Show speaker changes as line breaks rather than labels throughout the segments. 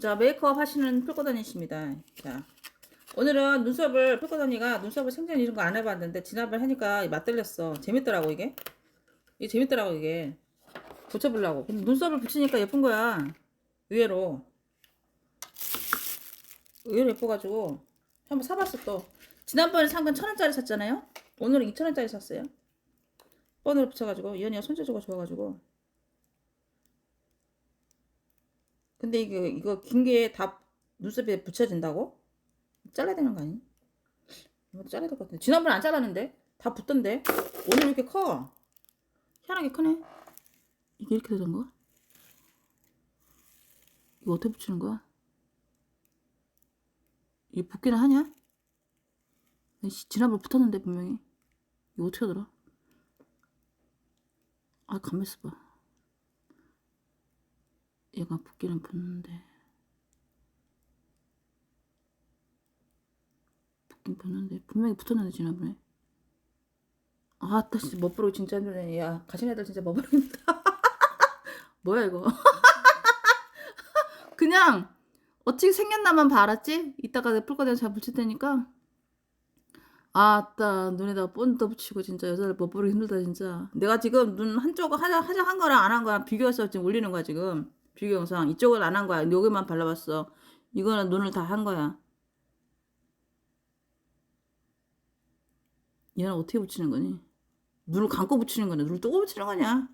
자, 메이크업 하시는 풀코다니십니다. 자, 오늘은 눈썹을, 풀코다니가 눈썹을 생전 이런 거 안 해봤는데, 지난번 하니까 맛들렸어. 재밌더라고, 이게. 이게 재밌더라고, 이게. 붙여보려고. 근데 눈썹을 붙이니까 예쁜 거야. 의외로. 의외로 예뻐가지고. 한번 사봤어, 또. 지난번에 산 건 천 원짜리 샀잖아요? 오늘은 이천 원짜리 샀어요. 번호를 붙여가지고, 이현이가 손재주가 좋아가지고. 근데 이거 이거 긴 게 다 눈썹에 붙여진다고? 잘라야 되는 거 아니? 이것도 잘라야 될 것 같은데 지난번에 안 잘랐는데 다 붙던데 오늘 왜 이렇게 커? 희한하게 크네 이게 이렇게 되는 거야? 이거 어떻게 붙이는 거야? 이게 붙기는 하냐? 씨, 지난번에 붙었는데 분명히 이거 어떻게 하더라? 아 가만 있어봐 얘가 붙기는 붙는데. 붙긴 붙는데. 분명히 붙었는데 지난번에. 아따 진짜 멋부르고 진짜 힘들네. 야 가신 애들 진짜 멋부르겠다. 뭐야 이거? 그냥 어떻게 생겼나만 봐 알았지? 이따가 내 풀거대에 잘 붙일 테니까. 아따 눈에다가 본드 붙이고 진짜 여자들 멋부르기 힘들다 진짜. 내가 지금 눈 한쪽 하자 하자 한 거랑 안 한 거랑 비교해서 지금 올리는 거야 지금 비교 영상. 이쪽은 안한 거야. 여기만 발라봤어. 이거는 눈을 다 한 거야. 얘는 어떻게 붙이는 거니? 눈을 감고 붙이는 거냐 눈을 뜨고 붙이는 거냐?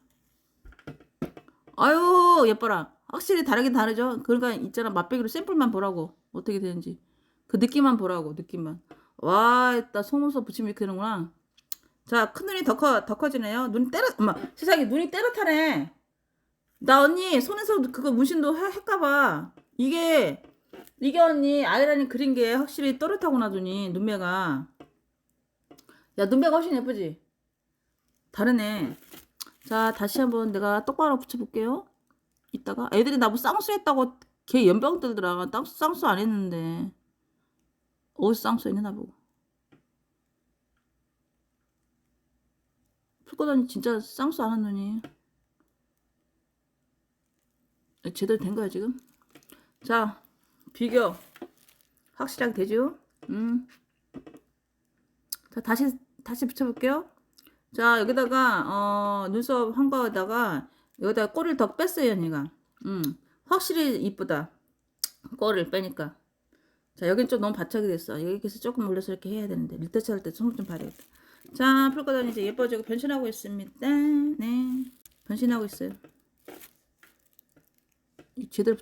아유 예뻐라. 확실히 다르긴 다르죠. 그러니까 있잖아. 맛배기로 샘플만 보라고. 어떻게 되는지. 그 느낌만 보라고 느낌만. 와 있다 속눈썹 붙이면 이렇게 되는구나. 자 큰 눈이 더 커 더 커지네요. 눈이 때려 엄마 세상에 눈이 때릇하네 나 언니 손에서 그거 문신도 해- 할까봐. 이게 이게 언니 아이라인 그린 게 확실히 또렷하구나 눈이 눈매가. 야 눈매가 훨씬 예쁘지? 다르네. 자 다시 한번 내가 똑바로 붙여볼게요. 이따가. 애들이 나뭐 쌍수 했다고 걔 연병 들더라. 땅- 쌍수 안 했는데. 어디서 쌍수 했나 보고. 풀거다니 진짜 쌍수 안한 눈이 제대로 된 거야 지금? 자 비교 확실하게 되죠? 음. 자 다시 다시 붙여볼게요. 자 여기다가 어 눈썹 한 거에다가 여기다가 꼬리를 더 뺐어요 언니가. 음 확실히 이쁘다. 꼬리를 빼니까. 자 여긴 좀 너무 바짝이 됐어. 여기서 조금 올려서 이렇게 해야 되는데 리터치 할때 손을 좀 봐야겠다. 자 풀거다니 이제 예뻐지고 변신하고 있습니다. 네 변신하고 있어요. 이 제대로